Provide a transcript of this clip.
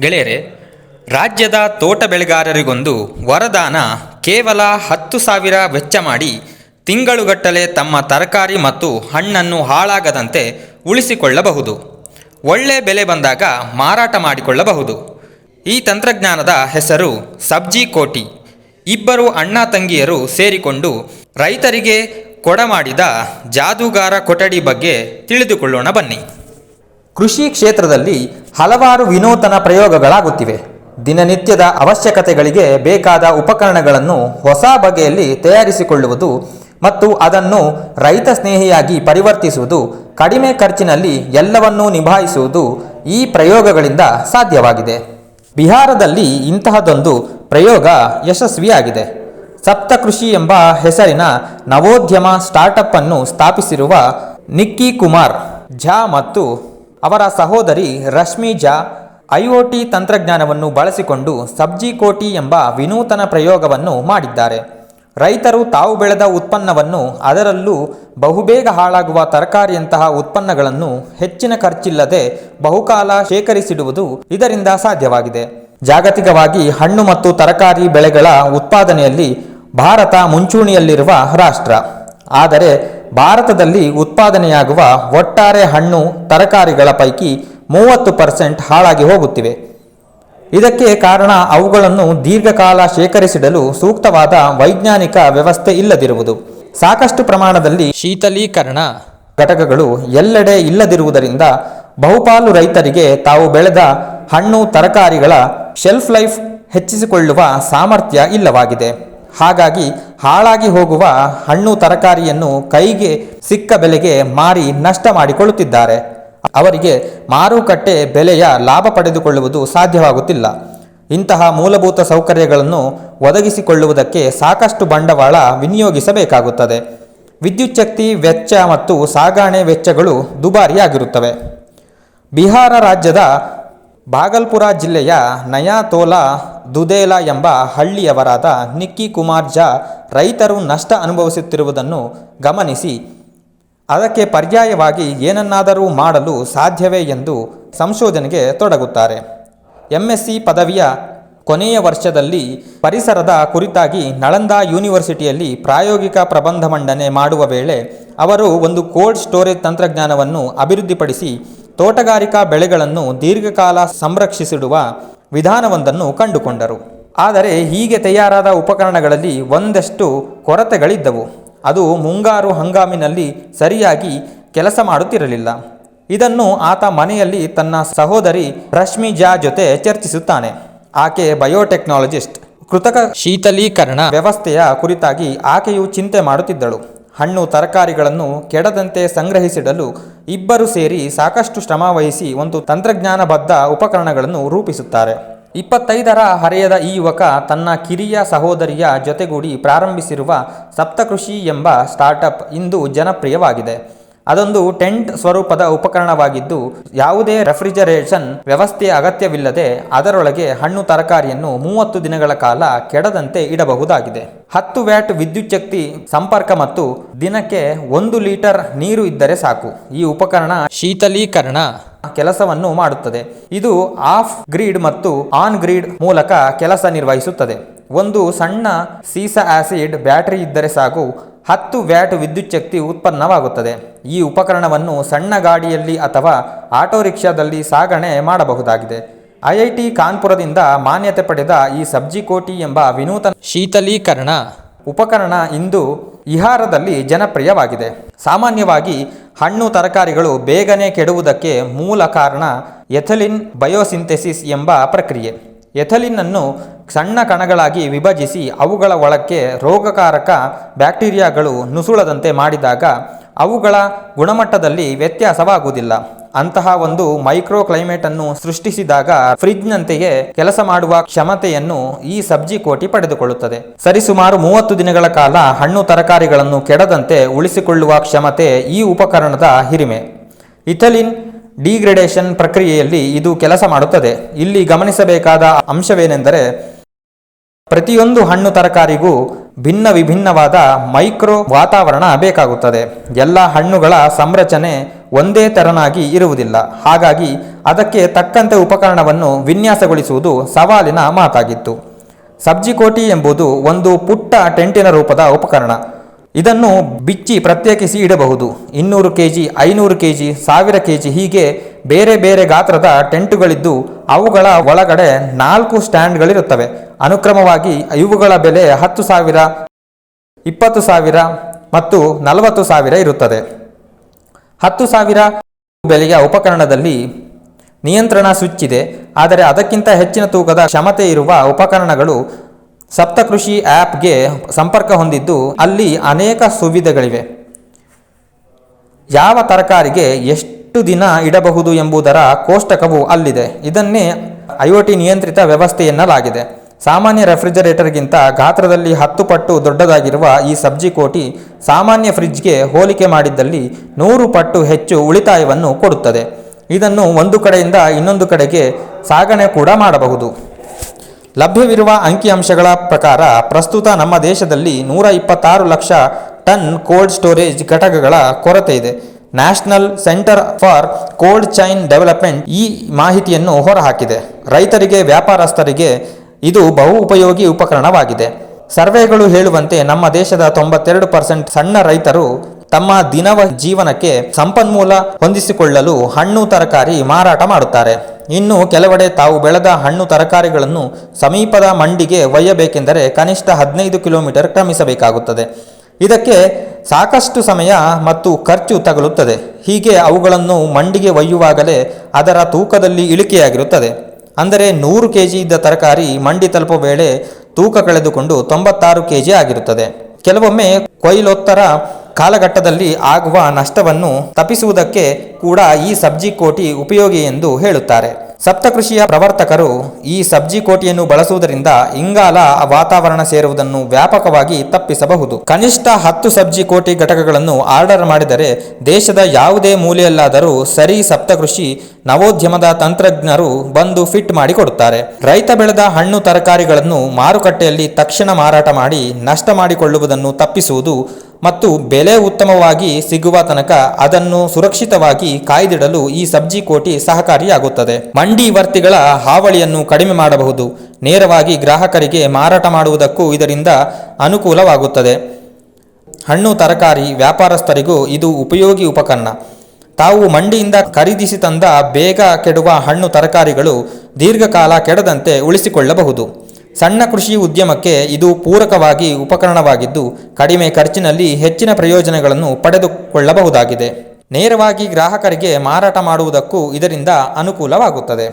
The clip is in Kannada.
ಗೆಳೆಯರೆ, ರಾಜ್ಯದ ತೋಟ ಬೆಳೆಗಾರರಿಗೊಂದು ವರದಾನ ಕೇವಲ ಹತ್ತು ಸಾವಿರ ವೆಚ್ಚ ಮಾಡಿ ತಿಂಗಳುಗಟ್ಟಲೆ ತಮ್ಮ ತರಕಾರಿ ಮತ್ತು ಹಣ್ಣನ್ನು ಹಾಳಾಗದಂತೆ ಉಳಿಸಿಕೊಳ್ಳಬಹುದು. ಒಳ್ಳೆ ಬೆಲೆ ಬಂದಾಗ ಮಾರಾಟ ಮಾಡಿಕೊಳ್ಳಬಹುದು. ಈ ತಂತ್ರಜ್ಞಾನದ ಹೆಸರು ಸಬ್ಜಿ ಕೋಟಿ. ಇಬ್ಬರು ಅಣ್ಣ ತಂಗಿಯರು ಸೇರಿಕೊಂಡು ರೈತರಿಗೆ ಕೊಡಮಾಡಿದ ಜಾದೂಗಾರ ಕೊಠಡಿ ಬಗ್ಗೆ ತಿಳಿದುಕೊಳ್ಳೋಣ ಬನ್ನಿ. ಕೃಷಿ ಕ್ಷೇತ್ರದಲ್ಲಿ ಹಲವಾರು ವಿನೂತನ ಪ್ರಯೋಗಗಳಾಗುತ್ತಿವೆ. ದಿನನಿತ್ಯದ ಅವಶ್ಯಕತೆಗಳಿಗೆ ಬೇಕಾದ ಉಪಕರಣಗಳನ್ನು ಹೊಸ ಬಗೆಯಲ್ಲಿ ತಯಾರಿಸಿಕೊಳ್ಳುವುದು ಮತ್ತು ಅದನ್ನು ರೈತ ಸ್ನೇಹಿಯಾಗಿ ಪರಿವರ್ತಿಸುವುದು, ಕಡಿಮೆ ಖರ್ಚಿನಲ್ಲಿ ಎಲ್ಲವನ್ನೂ ನಿಭಾಯಿಸುವುದು ಈ ಪ್ರಯೋಗಗಳಿಂದ ಸಾಧ್ಯವಾಗಿದೆ. ಬಿಹಾರದಲ್ಲಿ ಇಂತಹದೊಂದು ಪ್ರಯೋಗ ಯಶಸ್ವಿಯಾಗಿದೆ. ಸಪ್ತಕೃಷಿ ಎಂಬ ಹೆಸರಿನ ನವೋದ್ಯಮ ಸ್ಟಾರ್ಟಪ್ ಅನ್ನು ಸ್ಥಾಪಿಸಿರುವ ನಿಕ್ಕಿ ಕುಮಾರ್, ಝಾ ಮತ್ತು ಅವರ ಸಹೋದರಿ ರಶ್ಮಿ ಜಾ ಐಒಟಿ ತಂತ್ರಜ್ಞಾನವನ್ನು ಬಳಸಿಕೊಂಡು ಸಬ್ಜಿ ಕೋಟಿ ಎಂಬ ವಿನೂತನ ಪ್ರಯೋಗವನ್ನು ಮಾಡಿದ್ದಾರೆ. ರೈತರು ತಾವು ಬೆಳೆದ ಉತ್ಪನ್ನವನ್ನು ಅದರಲ್ಲೂ ಬಹುಬೇಗ ಹಾಳಾಗುವ ತರಕಾರಿಯಂತಹ ಉತ್ಪನ್ನಗಳನ್ನು ಹೆಚ್ಚಿನ ಖರ್ಚಿಲ್ಲದೆ ಬಹುಕಾಲ ಶೇಖರಿಸಿಡುವುದು ಇದರಿಂದ ಸಾಧ್ಯವಾಗಿದೆ. ಜಾಗತಿಕವಾಗಿ ಹಣ್ಣು ಮತ್ತು ತರಕಾರಿ ಬೆಳೆಗಳ ಉತ್ಪಾದನೆಯಲ್ಲಿ ಭಾರತ ಮುಂಚೂಣಿಯಲ್ಲಿರುವ ರಾಷ್ಟ್ರ. ಆದರೆ ಭಾರತದಲ್ಲಿ ಉತ್ಪಾದನೆಯಾಗುವ ಒಟ್ಟಾರೆ ಹಣ್ಣು ತರಕಾರಿಗಳ ಪೈಕಿ ಮೂವತ್ತು ಪರ್ಸೆಂಟ್ ಹಾಳಾಗಿ ಹೋಗುತ್ತಿವೆ. ಇದಕ್ಕೆ ಕಾರಣ ಅವುಗಳನ್ನು ದೀರ್ಘಕಾಲ ಶೇಖರಿಸಿಡಲು ಸೂಕ್ತವಾದ ವೈಜ್ಞಾನಿಕ ವ್ಯವಸ್ಥೆ ಇಲ್ಲದಿರುವುದು. ಸಾಕಷ್ಟು ಪ್ರಮಾಣದಲ್ಲಿ ಶೀತಲೀಕರಣ ಘಟಕಗಳು ಎಲ್ಲೆಡೆ ಇಲ್ಲದಿರುವುದರಿಂದ ಬಹುಪಾಲು ರೈತರಿಗೆ ತಾವು ಬೆಳೆದ ಹಣ್ಣು ತರಕಾರಿಗಳ ಶೆಲ್ಫ್ ಲೈಫ್ ಹೆಚ್ಚಿಸಿಕೊಳ್ಳುವ ಸಾಮರ್ಥ್ಯ ಇಲ್ಲವಾಗಿದೆ. ಹಾಗಾಗಿ ಹಾಳಾಗಿ ಹೋಗುವ ಹಣ್ಣು ತರಕಾರಿಯನ್ನು ಕೈಗೆ ಸಿಕ್ಕ ಬೆಲೆಗೆ ಮಾರಿ ನಷ್ಟ ಮಾಡಿಕೊಳ್ಳುತ್ತಿದ್ದಾರೆ. ಅವರಿಗೆ ಮಾರುಕಟ್ಟೆ ಬೆಲೆಯ ಲಾಭ ಪಡೆದುಕೊಳ್ಳುವುದು ಸಾಧ್ಯವಾಗುತ್ತಿಲ್ಲ. ಇಂತಹ ಮೂಲಭೂತ ಸೌಕರ್ಯಗಳನ್ನು ಒದಗಿಸಿಕೊಳ್ಳುವುದಕ್ಕೆ ಸಾಕಷ್ಟು ಬಂಡವಾಳ ವಿನಿಯೋಗಿಸಬೇಕಾಗುತ್ತದೆ. ವಿದ್ಯುಚ್ಛಕ್ತಿ ವೆಚ್ಚ ಮತ್ತು ಸಾಗಾಣೆ ವೆಚ್ಚಗಳು ದುಬಾರಿಯಾಗಿರುತ್ತವೆ. ಬಿಹಾರ ರಾಜ್ಯದ ಭಾಗಲ್ಪುರ ಜಿಲ್ಲೆಯ ನಯಾತೋಲಾ ದುದೇಲಾ ಎಂಬ ಹಳ್ಳಿಯವರಾದ ನಿಕ್ಕಿ ಕುಮಾರ್ ಝಾ ರೈತರು ನಷ್ಟ ಅನುಭವಿಸುತ್ತಿರುವುದನ್ನು ಗಮನಿಸಿ, ಅದಕ್ಕೆ ಪರ್ಯಾಯವಾಗಿ ಏನನ್ನಾದರೂ ಮಾಡಲು ಸಾಧ್ಯವೇ ಎಂದು ಸಂಶೋಧನೆಗೆ ತೊಡಗುತ್ತಾರೆ. ಎಂಎಸ್ಸಿ ಪದವಿಯ ಕೊನೆಯ ವರ್ಷದಲ್ಲಿ ಪರಿಸರದ ಕುರಿತಾಗಿ ನಳಂದ ಯೂನಿವರ್ಸಿಟಿಯಲ್ಲಿ ಪ್ರಾಯೋಗಿಕ ಪ್ರಬಂಧ ಮಂಡನೆ ಮಾಡುವ ವೇಳೆ ಅವರು ಒಂದು ಕೋಲ್ಡ್ ಸ್ಟೋರೇಜ್ ತಂತ್ರಜ್ಞಾನವನ್ನು ಅಭಿವೃದ್ಧಿಪಡಿಸಿ ತೋಟಗಾರಿಕಾ ಬೆಳೆಗಳನ್ನು ದೀರ್ಘಕಾಲ ಸಂರಕ್ಷಿಸಿಡುವ ವಿಧಾನವೊಂದನ್ನು ಕಂಡುಕೊಂಡರು. ಆದರೆ ಹೀಗೆ ತಯಾರಾದ ಉಪಕರಣಗಳಲ್ಲಿ ಒಂದಷ್ಟು ಕೊರತೆಗಳಿದ್ದವು. ಅದು ಮುಂಗಾರು ಹಂಗಾಮಿನಲ್ಲಿ ಸರಿಯಾಗಿ ಕೆಲಸ ಮಾಡುತ್ತಿರಲಿಲ್ಲ. ಇದನ್ನು ಆತ ಮನೆಯಲ್ಲಿ ತನ್ನ ಸಹೋದರಿ ರಶ್ಮಿ ಜಾ ಜೊತೆ ಚರ್ಚಿಸುತ್ತಾನೆ. ಆಕೆ ಬಯೋಟೆಕ್ನಾಲಜಿಸ್ಟ್. ಕೃತಕ ಶೀತಲೀಕರಣ ವ್ಯವಸ್ಥೆಯ ಕುರಿತಾಗಿ ಆಕೆಯು ಚಿಂತೆ ಮಾಡುತ್ತಿದ್ದಳು. ಹಣ್ಣು ತರಕಾರಿಗಳನ್ನು ಕೆಡದಂತೆ ಸಂಗ್ರಹಿಸಿಡಲು ಇಬ್ಬರು ಸೇರಿ ಸಾಕಷ್ಟು ಶ್ರಮವಹಿಸಿ ಒಂದು ತಂತ್ರಜ್ಞಾನಬದ್ಧ ಉಪಕರಣಗಳನ್ನು ರೂಪಿಸುತ್ತಾರೆ. ಇಪ್ಪತ್ತೈದರ ಹರೆಯದ ಈ ಯುವಕ ತನ್ನ ಕಿರಿಯ ಸಹೋದರಿಯ ಜೊತೆಗೂಡಿ ಪ್ರಾರಂಭಿಸಿರುವ ಸಪ್ತಕೃಷಿ ಎಂಬ ಸ್ಟಾರ್ಟಪ್ ಇಂದು ಜನಪ್ರಿಯವಾಗಿದೆ. ಅದೊಂದು ಟೆಂಟ್ ಸ್ವರೂಪದ ಉಪಕರಣವಾಗಿದ್ದು, ಯಾವುದೇ ರೆಫ್ರಿಜರೇಷನ್ ವ್ಯವಸ್ಥೆಯ ಅಗತ್ಯವಿಲ್ಲದೆ ಅದರೊಳಗೆ ಹಣ್ಣು ತರಕಾರಿಯನ್ನು ಮೂವತ್ತು ದಿನಗಳ ಕಾಲ ಕೆಡದಂತೆ ಇಡಬಹುದಾಗಿದೆ. ಹತ್ತು ವ್ಯಾಟ್ ವಿದ್ಯುಚ್ಛಕ್ತಿ ಸಂಪರ್ಕ ಮತ್ತು ದಿನಕ್ಕೆ ಒಂದು ಲೀಟರ್ ನೀರು ಇದ್ದರೆ ಸಾಕು. ಈ ಉಪಕರಣ ಶೀತಲೀಕರಣ ಕೆಲಸವನ್ನು ಮಾಡುತ್ತದೆ. ಇದು ಆಫ್ ಗ್ರಿಡ್ ಮತ್ತು ಆನ್ ಗ್ರಿಡ್ ಮೂಲಕ ಕೆಲಸ ನಿರ್ವಹಿಸುತ್ತದೆ. ಒಂದು ಸಣ್ಣ ಸೀಸ ಆಸಿಡ್ ಬ್ಯಾಟರಿ ಇದ್ದರೆ ಸಾಕು. ಹತ್ತು ವ್ಯಾಟ್ ವಿದ್ಯುಚ್ಛಕ್ತಿ ಉತ್ಪನ್ನವಾಗುತ್ತದೆ. ಈ ಉಪಕರಣವನ್ನು ಸಣ್ಣ ಗಾಡಿಯಲ್ಲಿ ಅಥವಾ ಆಟೋ ರಿಕ್ಷಾದಲ್ಲಿ ಸಾಗಣೆ ಮಾಡಬಹುದಾಗಿದೆ. ಐಐಟಿ ಕಾನ್ಪುರದಿಂದ ಮಾನ್ಯತೆ ಪಡೆದ ಈ ಸಬ್ಜಿ ಕೋಟಿ ಎಂಬ ವಿನೂತನ ಶೀತಲೀಕರಣ ಉಪಕರಣ ಇಂದು ಇಹಾರದಲ್ಲಿ ಜನಪ್ರಿಯವಾಗಿದೆ. ಸಾಮಾನ್ಯವಾಗಿ ಹಣ್ಣು ತರಕಾರಿಗಳು ಬೇಗನೆ ಕೆಡುವುದಕ್ಕೆ ಮೂಲ ಕಾರಣ ಎಥಲಿನ್ ಬಯೋಸಿಂಥೆಸಿಸ್ ಎಂಬ ಪ್ರಕ್ರಿಯೆ. ಎಥಲಿನ್ ಅನ್ನು ಸಣ್ಣ ಕಣಗಳಾಗಿ ವಿಭಜಿಸಿ ಅವುಗಳ ಒಳಕ್ಕೆ ರೋಗಕಾರಕ ಬ್ಯಾಕ್ಟೀರಿಯಾಗಳು ನುಸುಳದಂತೆ ಮಾಡಿದಾಗ ಅವುಗಳ ಗುಣಮಟ್ಟದಲ್ಲಿ ವ್ಯತ್ಯಾಸವಾಗುವುದಿಲ್ಲ. ಅಂತಹ ಒಂದು ಮೈಕ್ರೋ ಕ್ಲೈಮೇಟ್ ಅನ್ನು ಸೃಷ್ಟಿಸಿದಾಗ ಫ್ರಿಜ್ನಂತೆಯೇ ಕೆಲಸ ಮಾಡುವ ಕ್ಷಮತೆಯನ್ನು ಈ ಸಬ್ಜಿ ಕೋಟಿ ಪಡೆದುಕೊಳ್ಳುತ್ತದೆ. ಸರಿಸುಮಾರು ಮೂವತ್ತು ದಿನಗಳ ಕಾಲ ಹಣ್ಣು ತರಕಾರಿಗಳನ್ನು ಕೆಡದಂತೆ ಉಳಿಸಿಕೊಳ್ಳುವ ಕ್ಷಮತೆ ಈ ಉಪಕರಣದ ಹಿರಿಮೆ. ಇಥಲಿನ್ ಡಿಗ್ರೇಡೇಷನ್ ಪ್ರಕ್ರಿಯೆಯಲ್ಲಿ ಇದು ಕೆಲಸ ಮಾಡುತ್ತದೆ. ಇಲ್ಲಿ ಗಮನಿಸಬೇಕಾದ ಅಂಶವೇನೆಂದರೆ, ಪ್ರತಿಯೊಂದು ಹಣ್ಣು ತರಕಾರಿಗೂ ಭಿನ್ನ ವಿಭಿನ್ನವಾದ ಮೈಕ್ರೋ ವಾತಾವರಣ ಬೇಕಾಗುತ್ತದೆ. ಎಲ್ಲ ಹಣ್ಣುಗಳ ಸಂರಚನೆ ಒಂದೇ ತೆರನಾಗಿ ಇರುವುದಿಲ್ಲ. ಹಾಗಾಗಿ ಅದಕ್ಕೆ ತಕ್ಕಂತೆ ಉಪಕರಣವನ್ನು ವಿನ್ಯಾಸಗೊಳಿಸುವುದು ಸವಾಲಿನ ಮಾತಾಗಿತ್ತು. ಸಬ್ಜಿಕೋಟಿ ಎಂಬುದು ಒಂದು ಪುಟ್ಟ ಟೆಂಟಿನ ರೂಪದ ಉಪಕರಣ. ಇದನ್ನು ಬಿಚ್ಚಿ ಪ್ರತ್ಯೇಕಿಸಿ ಇಡಬಹುದು. ಇನ್ನೂರು ಕೆ ಜಿ ಐನೂರು ಕೆ ಜಿ ಸಾವಿರ ಕೆ ಜಿ ಹೀಗೆ ಬೇರೆ ಬೇರೆ ಗಾತ್ರದ ಟೆಂಟುಗಳಿದ್ದು ಅವುಗಳ ಒಳಗಡೆ ನಾಲ್ಕು ಸ್ಟ್ಯಾಂಡ್ಗಳಿರುತ್ತವೆ. ಅನುಕ್ರಮವಾಗಿ ಇವುಗಳ ಬೆಲೆ ಹತ್ತು ಸಾವಿರ, ಇಪ್ಪತ್ತು ಸಾವಿರ ಮತ್ತು ನಲವತ್ತು ಸಾವಿರ ಇರುತ್ತದೆ. ಹತ್ತು ಸಾವಿರ ಬೆಲೆಯ ಉಪಕರಣದಲ್ಲಿ ನಿಯಂತ್ರಣ ಸ್ವಿಚ್ ಇದೆ. ಆದರೆ ಅದಕ್ಕಿಂತ ಹೆಚ್ಚಿನ ತೂಕದ ಕ್ಷಮತೆ ಇರುವ ಉಪಕರಣಗಳು ಸಪ್ತಕೃಷಿ ಆ್ಯಪ್ಗೆ ಸಂಪರ್ಕ ಹೊಂದಿದ್ದು ಅಲ್ಲಿ ಅನೇಕ ಸುವಿಧೆಗಳಿವೆ. ಯಾವ ತರಕಾರಿಗೆ ಎಷ್ಟು ದಿನ ಇಡಬಹುದು ಎಂಬುದರ ಕೋಷ್ಟಕವು ಅಲ್ಲಿದೆ. ಇದನ್ನೇ ಐಒಟಿ ನಿಯಂತ್ರಿತ ವ್ಯವಸ್ಥೆ ಎನ್ನಲಾಗಿದೆ. ಸಾಮಾನ್ಯ ರೆಫ್ರಿಜರೇಟರ್ಗಿಂತ ಗಾತ್ರದಲ್ಲಿ ಹತ್ತು ಪಟ್ಟು ದೊಡ್ಡದಾಗಿರುವ ಈ ಸಬ್ಜಿ ಕೋಟಿ ಸಾಮಾನ್ಯ ಫ್ರಿಜ್ಗೆ ಹೋಲಿಕೆ ಮಾಡಿದ್ದಲ್ಲಿ ನೂರು ಪಟ್ಟು ಹೆಚ್ಚು ಉಳಿತಾಯವನ್ನು ಕೊಡುತ್ತದೆ. ಇದನ್ನು ಒಂದು ಕಡೆಯಿಂದ ಇನ್ನೊಂದು ಕಡೆಗೆ ಸಾಗಣೆ ಕೂಡ ಮಾಡಬಹುದು. ಲಭ್ಯವಿರುವ ಅಂಕಿಅಂಶಗಳ ಪ್ರಕಾರ ಪ್ರಸ್ತುತ ನಮ್ಮ ದೇಶದಲ್ಲಿ ನೂರ ಇಪ್ಪತ್ತಾರು ಲಕ್ಷ ಟನ್ ಕೋಲ್ಡ್ ಸ್ಟೋರೇಜ್ ಘಟಕಗಳ ಕೊರತೆ ಇದೆ. National centre for cold chain development ಈ ಮಾಹಿತಿಯನ್ನು ಹೊರಹಾಕಿದೆ. ರೈತರಿಗೆ, ವ್ಯಾಪಾರಸ್ಥರಿಗೆ ಇದು ಬಹು ಉಪಯೋಗಿ ಉಪಕರಣವಾಗಿದೆ. ಸರ್ವೆಗಳು ಹೇಳುವಂತೆ ನಮ್ಮ ದೇಶದ ತೊಂಬತ್ತೆರಡು ಪರ್ಸೆಂಟ್ ಸಣ್ಣ ರೈತರು ತಮ್ಮ ದಿನವ ಜೀವನಕ್ಕೆ ಸಂಪನ್ಮೂಲ ಹೊಂದಿಸಿಕೊಳ್ಳಲು ಹಣ್ಣು ತರಕಾರಿ ಮಾರಾಟ ಮಾಡುತ್ತಾರೆ. ಇನ್ನು ಕೆಲವೆಡೆ ತಾವು ಬೆಳೆದ ಹಣ್ಣು ತರಕಾರಿಗಳನ್ನು ಸಮೀಪದ ಮಂಡಿಗೆ ಒಯ್ಯಬೇಕೆಂದರೆ ಕನಿಷ್ಠ ಹದಿನೈದು ಕಿಲೋಮೀಟರ್ ಕ್ರಮಿಸಬೇಕಾಗುತ್ತದೆ. ಇದಕ್ಕೆ ಸಾಕಷ್ಟು ಸಮಯ ಮತ್ತು ಖರ್ಚು ತಗಲುತ್ತದೆ. ಹೀಗೆ ಅವುಗಳನ್ನು ಮಂಡಿಗೆ ಒಯ್ಯುವಾಗಲೇ ಅದರ ತೂಕದಲ್ಲಿ ಇಳಿಕೆಯಾಗಿರುತ್ತದೆ. ಅಂದರೆ ನೂರು ಕೆ ಜಿ ಇದ್ದ ತರಕಾರಿ ಮಂಡಿ ತಲುಪುವ ವೇಳೆ ತೂಕ ಕಳೆದುಕೊಂಡು ತೊಂಬತ್ತಾರು ಕೆ ಜಿ ಆಗಿರುತ್ತದೆ. ಕೆಲವೊಮ್ಮೆ ಕೊಯ್ಲೋತ್ತರ ಕಾಲಘಟ್ಟದಲ್ಲಿ ಆಗುವ ನಷ್ಟವನ್ನು ತಪ್ಪಿಸುವುದಕ್ಕೆ ಕೂಡ ಈ ಸಬ್ಜಿ ಕೋಟಿ ಉಪಯೋಗಿ ಎಂದು ಹೇಳುತ್ತಾರೆ. ಸಪ್ತಕೃಷಿಯ ಪ್ರವರ್ತಕರು ಈ ಸಬ್ಜಿ ಕೋಟಿಯನ್ನು ಬಳಸುವುದರಿಂದ ಇಂಗಾಲ ವಾತಾವರಣ ಸೇರುವುದನ್ನು ವ್ಯಾಪಕವಾಗಿ ತಪ್ಪಿಸಬಹುದು. ಕನಿಷ್ಠ ಹತ್ತು ಸಬ್ಜಿ ಕೋಟಿ ಘಟಕಗಳನ್ನು ಆರ್ಡರ್ ಮಾಡಿದರೆ ದೇಶದ ಯಾವುದೇ ಮೂಲೆಯಲ್ಲಾದರೂ ಸರಿ ಸಪ್ತಕೃಷಿ ನವೋದ್ಯಮದ ತಂತ್ರಜ್ಞರು ಬಂದು ಫಿಟ್ ಮಾಡಿಕೊಡುತ್ತಾರೆ. ರೈತ ಬೆಳೆದ ಹಣ್ಣು ತರಕಾರಿಗಳನ್ನು ಮಾರುಕಟ್ಟೆಯಲ್ಲಿ ತಕ್ಷಣ ಮಾರಾಟ ಮಾಡಿ ನಷ್ಟ ಮಾಡಿಕೊಳ್ಳುವುದನ್ನು ತಪ್ಪಿಸುವುದು ಮತ್ತು ಬೆಲೆ ಉತ್ತಮವಾಗಿ ಸಿಗುವ ತನಕ ಅದನ್ನು ಸುರಕ್ಷಿತವಾಗಿ ಕಾಯ್ದಿಡಲು ಈ ಸಬ್ಜಿ ಕೋಟಿ ಸಹಕಾರಿಯಾಗುತ್ತದೆ. ಮಂಡಿ ವರ್ತಿಗಳ ಹಾವಳಿಯನ್ನು ಕಡಿಮೆ ಮಾಡಬಹುದು. ನೇರವಾಗಿ ಗ್ರಾಹಕರಿಗೆ ಮಾರಾಟ ಮಾಡುವುದಕ್ಕೂ ಇದರಿಂದ ಅನುಕೂಲವಾಗುತ್ತದೆ. ಹಣ್ಣು ತರಕಾರಿ ವ್ಯಾಪಾರಸ್ಥರಿಗೂ ಇದು ಉಪಯೋಗಿ ಉಪಕರಣ. ತಾವು ಮಂಡಿಯಿಂದ ಖರೀದಿಸಿ ತಂದ ಬೇಗ ಕೆಡುವ ಹಣ್ಣು ತರಕಾರಿಗಳು ದೀರ್ಘಕಾಲ ಕೆಡದಂತೆ ಉಳಿಸಿಕೊಳ್ಳಬಹುದು. ಸಣ್ಣ ಕೃಷಿ ಉದ್ಯಮಕ್ಕೆ ಇದು ಪೂರಕವಾಗಿ ಉಪಕರಣವಾಗಿದ್ದು, ಕಡಿಮೆ ಖರ್ಚಿನಲ್ಲಿ ಹೆಚ್ಚಿನ ಪ್ರಯೋಜನಗಳನ್ನು ಪಡೆದುಕೊಳ್ಳಬಹುದಾಗಿದೆ. ನೇರವಾಗಿ ಗ್ರಾಹಕರಿಗೆ ಮಾರಾಟ ಮಾಡುವುದಕ್ಕೂ ಇದರಿಂದ ಅನುಕೂಲವಾಗುತ್ತದೆ.